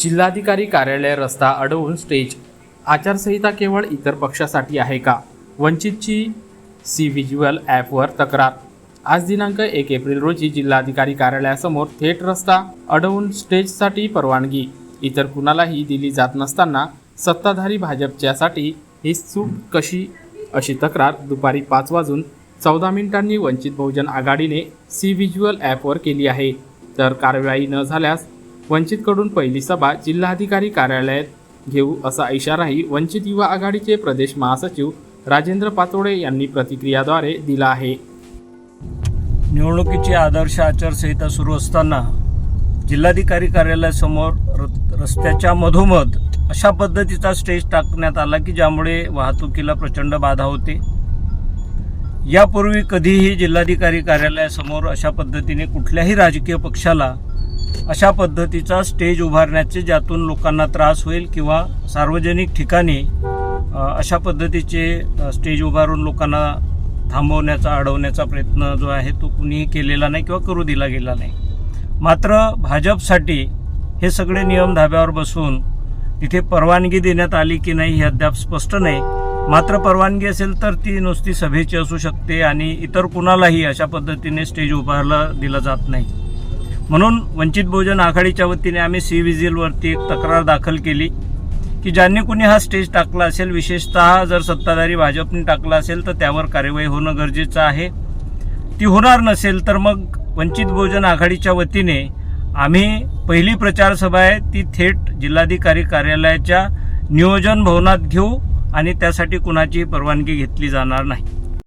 जिल्हाधिकारी कार्यालय रस्ता अडवून स्टेज आचारसंहिता केवळ इतर पक्षासाठी आहे का? वंचितची सी व्हिज्युअल ॲपवर तक्रार. आज दिनांक एक एप्रिल रोजी जिल्हाधिकारी कार्यालयासमोर थेट रस्ता अडवून स्टेजसाठी परवानगी. इतर कुणालाही दिली जात नसताना सत्ताधारी भाजपच्यासाठी ही सूट कशी? अशी तक्रार दुपारी पाच वाजून चौदा मिनिटांनी वंचित बहुजन आघाडीने सी व्हिज्युअल ॲपवर केली आहे. तर कारवाई न झाल्यास वंचितकडून पहिली सभा जिल्हाधिकारी कार्यालयात घेऊ असा इशाराही वंचित युवा आघाडीचे प्रदेश महासचिव राजेंद्र पातोडे यांनी प्रतिक्रियाद्वारे दिला आहे. निवडणुकीची आदर्श आचारसंहिता सुरू असताना जिल्हाधिकारी कार्यालयासमोर रस्त्याच्या मधोमध अशा पद्धतीचा स्टेज टाकण्यात आला की ज्यामुळे वाहतुकीला प्रचंड बाधा होते. यापूर्वी कधीही जिल्हाधिकारी कार्यालयासमोर अशा पद्धतीने कुठल्याही राजकीय पक्षाला अशा पद्धतीचा स्टेज उभारण्याचे ज्यातून लोकांना त्रास होईल किंवा सार्वजनिक ठिकाणी अशा पद्धतीचे स्टेज उभारून लोकांना थांबवण्याचा अडवण्याचा प्रयत्न जो आहे तो कुणीही केलेला नाही किंवा करू दिला गेला नाही. मात्र भाजपसाठी हे सगळे नियम धाब्यावर बसून तिथे परवानगी देण्यात आली की नाही हे अद्याप स्पष्ट नाही. मात्र परवानगी असेल तर ती नुसती सभेची असू शकते आणि इतर कुणालाही अशा पद्धतीने स्टेज उभारला दिला जात नाही. म्हणून वंचित बहुजन आघाडीच्या वतीने आम्ही सी व्हिजिलवरती एक तक्रार दाखल केली की ज्यांनी कुणी हा स्टेज टाकला असेल विशेषतः जर सत्ताधारी भाजपने टाकला असेल तर त्यावर कार्यवाही होणं गरजेचं आहे. ती होणार नसेल तर मग वंचित बहुजन आघाडीच्या वतीने आम्ही पहिली प्रचारसभा आहे ती थेट जिल्हाधिकारी कार्यालयाच्या नियोजन भवनात घेऊ आणि त्यासाठी कुणाची परवानगी घेतली जाणार नाही.